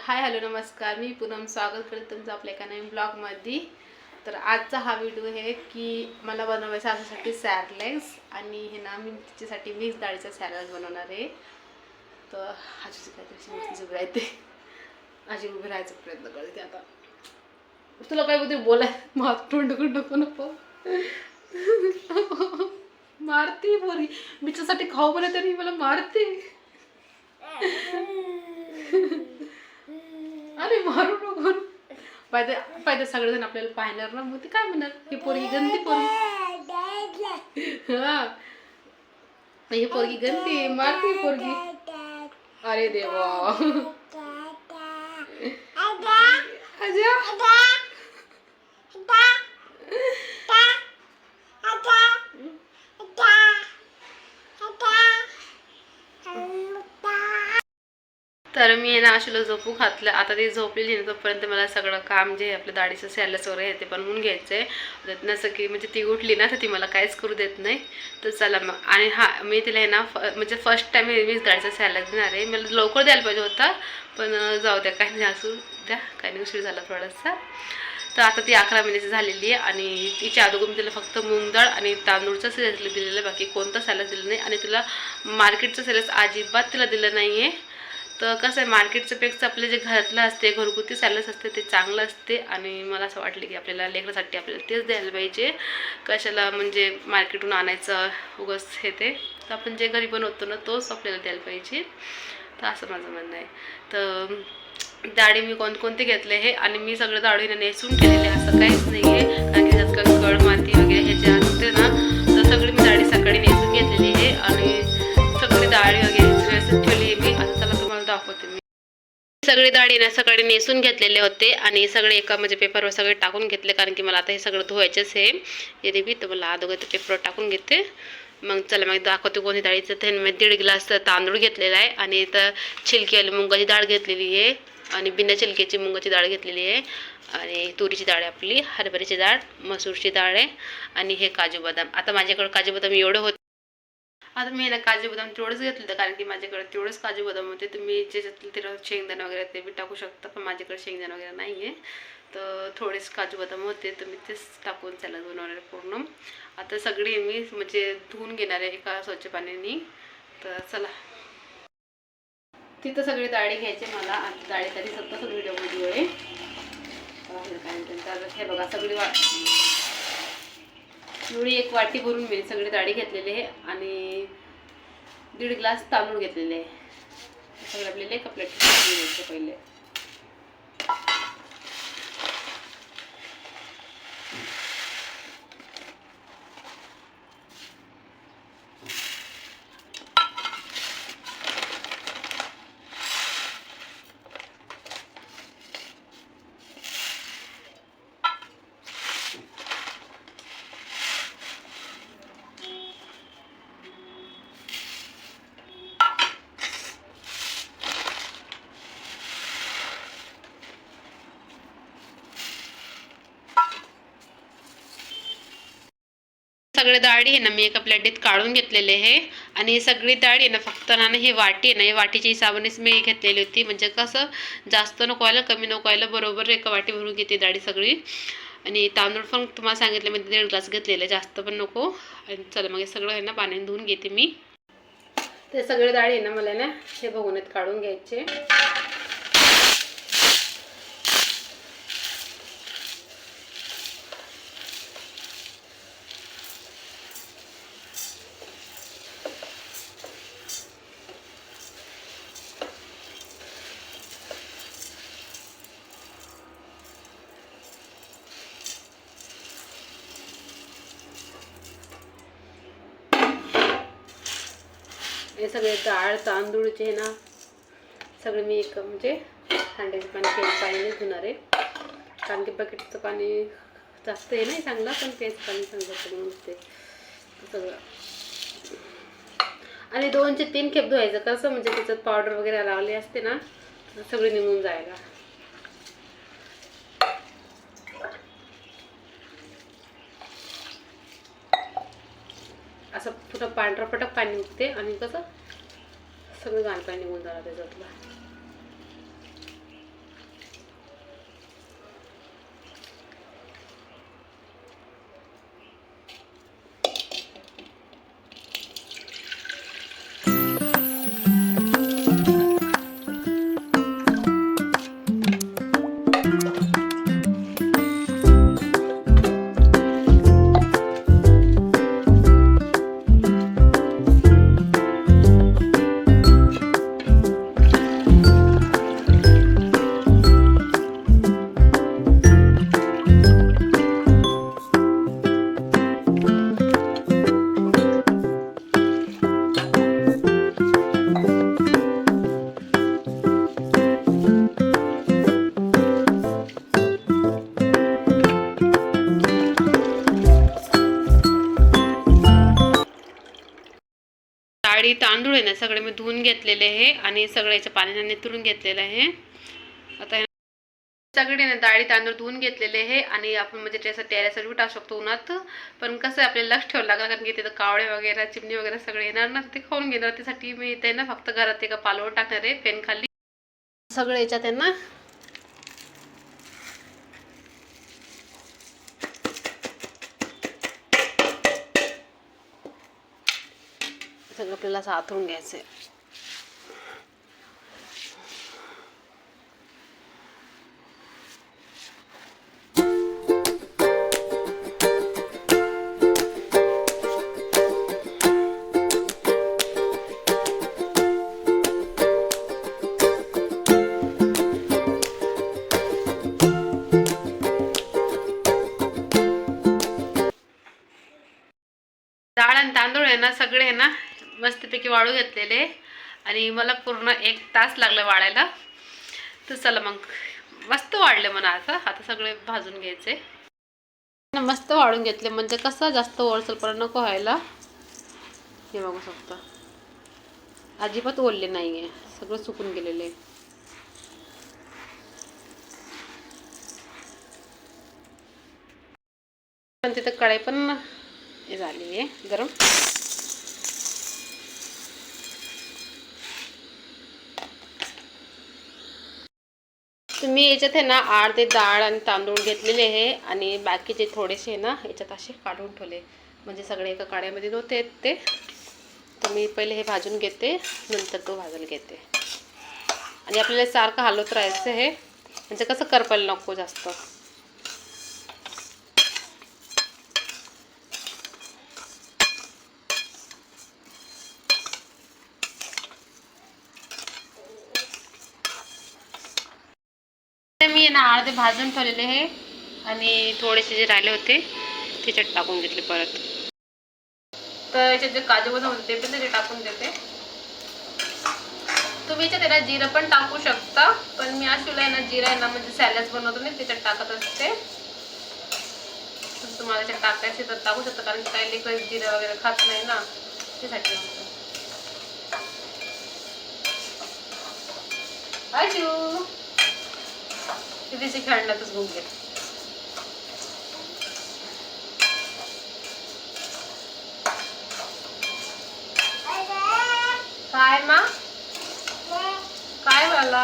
Hi hello नमस्कार. मी पूनम स्वागत करते तुमचं आपल्या एका नवीन ब्लॉगमध्ये. तर आजचा हा व्हिडिओ आहे की मला बनवायचा आजसाठी सॅरलेक्स आणि हे ना मी तिच्यासाठी मिक्स डाळीचा सॅलड बनवणार आहे. तर आजी काहीतरी उभी राहते आजी उभी राहायचा प्रयत्न करते आता. तुला काय बोलते? बोलाय मग तोंड नको नको. मारते बोरी मिच्यासाठी खाऊ बोला तरी मला मारते. अरे मारू नको. पाहिजे पाहिजे सगळेजण आपल्याला पाहणार ना मग ते काय म्हणणार? ही पोरगी गंदी पोरगी. हा. ही पोरगी गंदी मारती पोरगी. अरे देवा. अजा तर मी आहे ना अशीला झोपू घातलं. आता ती झोपलेली नाही तोपर्यंत मला सगळं काम जे आपलं दाढीचं सॅलस वगैरे आहे ते बनवून घ्यायचं आहे जसं की म्हणजे ती उठली ना तर ती मला काहीच करू देत नाही. तर चला मग. आणि हा मी तिला आहे ना फ म्हणजे फर्स्ट टाईम मीच दाढीचं सॅलस देणार आहे. मला लवकर द्यायला पाहिजे होता पण जाऊ द्या काही नाही असू द्या. काही नाही उशीर झाला थोडासा. तर आता ती अकरा महिन्याची झालेली आहे आणि तिच्या अगोदर मी तिला फक्त मुंगदळ डाळ आणि तांदूळचं सॅलड दिलेलं आहे. बाकी कोणतं सॅलस दिलं नाही. आणि तिला मार्केटचं सॅलस अजिबात तिला दिलं नाही आहे तर कसं आहे मार्केटचं पेक्षा आपले जे घरातलं असते घरगुती सॅलस असते ते चांगलं असते. आणि मला असं वाटलं की आपल्याला लेकरासाठी आपल्याला तेच द्यायला पाहिजे. कशाला म्हणजे मार्केटून आणायचं उगस हे ते. तर आपण जे घरी बनवतो ना तोच आपल्याला द्यायला पाहिजे. तर असं माझं म्हणणं आहे. तर दाढी मी कोणकोणते घेतले हे? आणि मी सगळं दाढीने नेसून ठेवलेले असं काहीच नाही आहे कारण की त्यात कळ माती वगैरे ह्याच्या सगळे दाढी ना सकाळी नेसून घेतलेले होते आणि सगळे एका म्हणजे पेपरवर सगळे टाकून घेतले कारण की मला आता हे सगळं धुवायचंच आहे. येते बी तर मला अगोदर पेपरवर टाकून घेते. मग चला मग दाखवते कोणती डाळीचं. ते मी दीड ग्लास तांदूळ घेतलेला आहे आणि तर छिलकीवाली मुंगाची डाळ घेतलेली आहे आणि बिना छिलक्याची मुंगाची डाळ घेतलेली आहे. आणि तुरीची डाळ आहे आपली हरभऱ्याची डाळ मसूरची डाळ आहे आणि हे काजू बदाम. आता माझ्याकडे काजू बदाम एवढं होते आता मी ना काजू बदाम तेवढंच घेतलं होतं कारण की माझ्याकडे तेवढंच काजू बदाम होते. तुम्ही ज्याच्यातलं तिला शेंगदाणा वगैरे ते बी टाकू शकता पण माझ्याकडे शेंगदाणा वगैरे नाही आहे तर थोडेच काजू बदाम होते तर मी तेच टाकून त्याला बनवणार आहे पूर्ण. आता सगळी मी म्हणजे धुवून घेणार आहे एका स्वच्छ पाण्याने. तर चला. तिथं सगळी डाळी घ्यायची मला. आता डाळी तरी सत्ता सगळी डबल आहे. काय म्हणते, तर हे बघा सगळी वा एवढी एक वाटी भरून मी सगळे डाळी घेतलेले आहे आणि दीड ग्लास तांदूळ घेतलेले आहे. सगळे आपल्याला एका प्लेट पहिले. सगळे डाळी आहे ना मी एका प्लेटीत काढून घेतलेले आहे. आणि सगळी डाळी आहे ना फक्त ना ही वाटी आहे ना ही वाटीच्या हिसाबानेच मी घेतलेली होती. म्हणजे कसं जास्त नको व्हायला कमी नको व्हायला बरोबर एका वाटी भरून घेते डाळी सगळी. आणि तांदूळ पण तुम्हाला सांगितलं मी दीड ग्लास घेतलेले आहे, जास्त पण नको. आणि चला मग हे सगळं आहे ना पाण्याने धुवून घेते मी. ते सगळे डाळी आहे ना मला ना हे बघून काढून घ्यायचे. हे सगळे डाळ तांदूळचे आहे ना सगळे मी एक म्हणजे हांड्याचे पाणी प्यायचं पाणी धुणार आहे. कारण की बकेटचं पाणी जास्त हे नाही चांगलं पण प्यायचं पाणी चांगलं म्हणून ते सगळं. आणि दोनचे तीन खेप धुवायचं. कसं म्हणजे त्याच्यात पावडर वगैरे लावली असते ना सगळे निघून जायला. असं थोडं पांढरं पटक पाणी निघते आणि कसं सगळं घाण पाणी निघून जाणार त्याच्यातलं. तांदूळ आहे ना सगळे मी धुवून घेतलेले आहे आणि सगळ्याच्या पाण्याने नितळून घेतलेलं आहे. आता सगळे ना डाळी तांदूळ धुवून घेतलेले आहे आणि आपण म्हणजे त्याचं टेरेसवर बी टाकू शकतो उन्हात. पण कसं आहे आपल्याला लक्ष ठेवावं लागणार कारण की तिथं कावळे वगैरे चिमणी वगैरे सगळे येणार ना ते खाऊन घेणार. त्यासाठी मी ते ना फक्त घरात एका पालवर टाकणार आहे पेन खाली. सगळं याच्यात आहे ना आपल्याला असं आथरून घ्यायचं आहे डाळ आणि तांदूळ आहे ना सगळे आहे ना मस्तपैकी वाळू घेतलेले. आणि मला पूर्ण एक तास लागला वाळायला. तर चला मग मस्त वाढले म्हणा आता. आता सगळे भाजून घ्यायचे. मस्त वाळून घेतले. म्हणजे कसं जास्त ओलसलपणा नको व्हायला. हे बघू शकता. अजिबात ओलले नाही आहे सगळं सुकून गेलेले. आहे. पण तिथं कढाई पण हे झाली आहे गरम. मी याच्यात आहे ना अर्धे डाळ आणि तांदूळ घेतलेले आहे आणि बाकीचे थोडेसे ना याच्यात असे काढून ठेवले. म्हणजे सगळे एका काड्यामध्ये नव्हते ते तर मी पहिले हे भाजून घेते नंतर तो भाजायला घेते. आणि आपल्याला सारखं हलवत राहायचं हे म्हणजे कसं करपायला नको जास्त. मी ना अर्धे भाजून ठेवलेले हे आणि थोडेसे जे राहिले होते त्याच्यात टाकून घेतले परत. तर याच्यात जे काजू बदाम होते ते पण त्याच्यात टाकून देते. तुम्ही याच्यात त्याला जिरं पण टाकू शकता पण मी अशीला आहे ना जिरा आहे ना म्हणजे सॅलड बनवतो मी त्याच्यात टाकत असते. तुम्हाला त्याच्यात टाकायचे तर टाकू शकता कारण काही लेकर जिरं वगैरे खात नाही ना त्यासाठी आजू तिथे खेळण्यातच गुंग काय मा? काय झाला?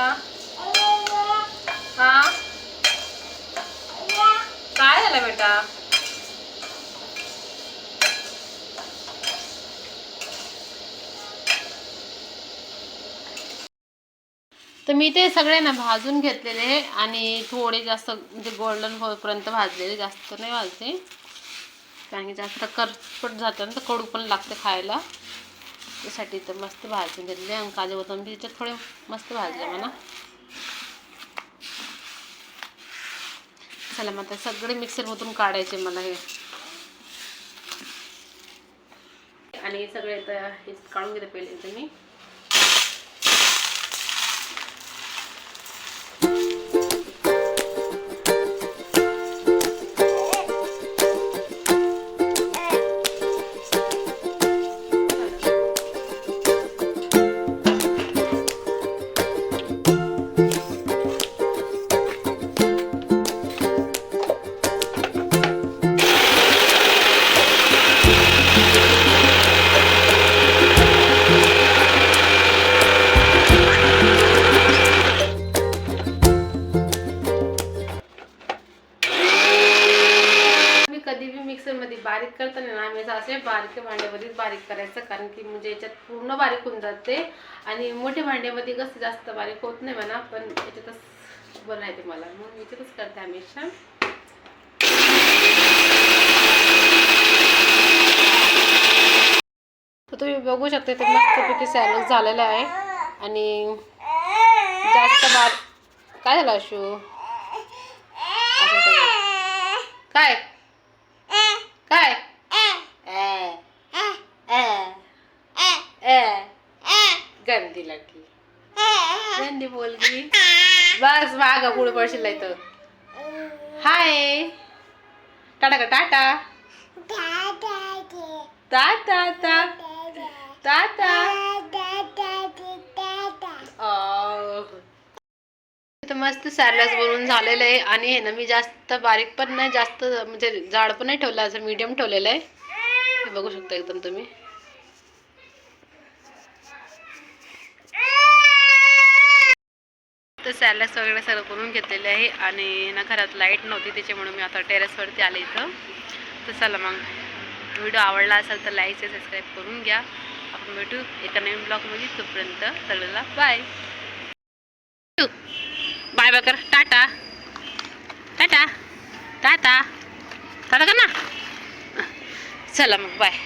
हा? काय झालं बेटा? तर मी ते सगळे ना भाजून घेतलेले आणि थोडे जास्त म्हणजे गोल्डन होईपर्यंत भाजलेले जास्त नाही भाजते कारण की जास्त करपट जातं ना तर कडू पण लागते खायला. त्यासाठी तर मस्त भाजून घेतले. आणि काजू बदाम बी त्याच्यात थोडे मस्त भाजले म्हणा. चला मग आता सगळे मिक्सरमधून काढायचे मला हे. आणि सगळे तर हे काढून घेते पहिले तर मी. बारीक भांड्यामध्येच बारीक करायचं कारण की म्हणजे याच्यात पूर्ण बारीक होऊन जाते. आणि मोठ्या भांड्यामध्ये कसं जास्त बारीक होत नाही म्हणा पण याच्यातच बरं राहते मला. मग याच्यातच करते हमेशा तर तुम्ही बघू शकता ते मस्तपैकी सॅलड झालेलं आहे. आणि जास्त बार काय झालं अशू असं सगळं. काय काय ए. ए. गंदी लडकी गंदी बोलगी बस माग पुढे पडशील इथं हाय. टाटा का टाटा? टाटा टा टाटा. तर मस्त सॅलस बनवून झालेलं आहे. आणि हे ना मी जास्त बारीक पण नाही जास्त म्हणजे जाड पण नाही ठेवलं असं मीडियम ठेवलेलं आहे. बघू शकता एकदम तुम्ही. तर सॅलड्स वगैरे सर्व करून घेतलेले आहे आणि ना घरात लाइट नव्हती त्याच्यामुळे मी आता टेरेसवरती आले इथं. तर चला मग व्हिडिओ आवडला असेल तर लाईक आणि सबस्क्राईब करून घ्या. आपण भेटू एका नवीन ब्लॉगमध्ये. तोपर्यंत सगळ्याला बाय बाय बाय कर टाटा. टाटा. टाटा. टाटा कर ना? चला मग बाय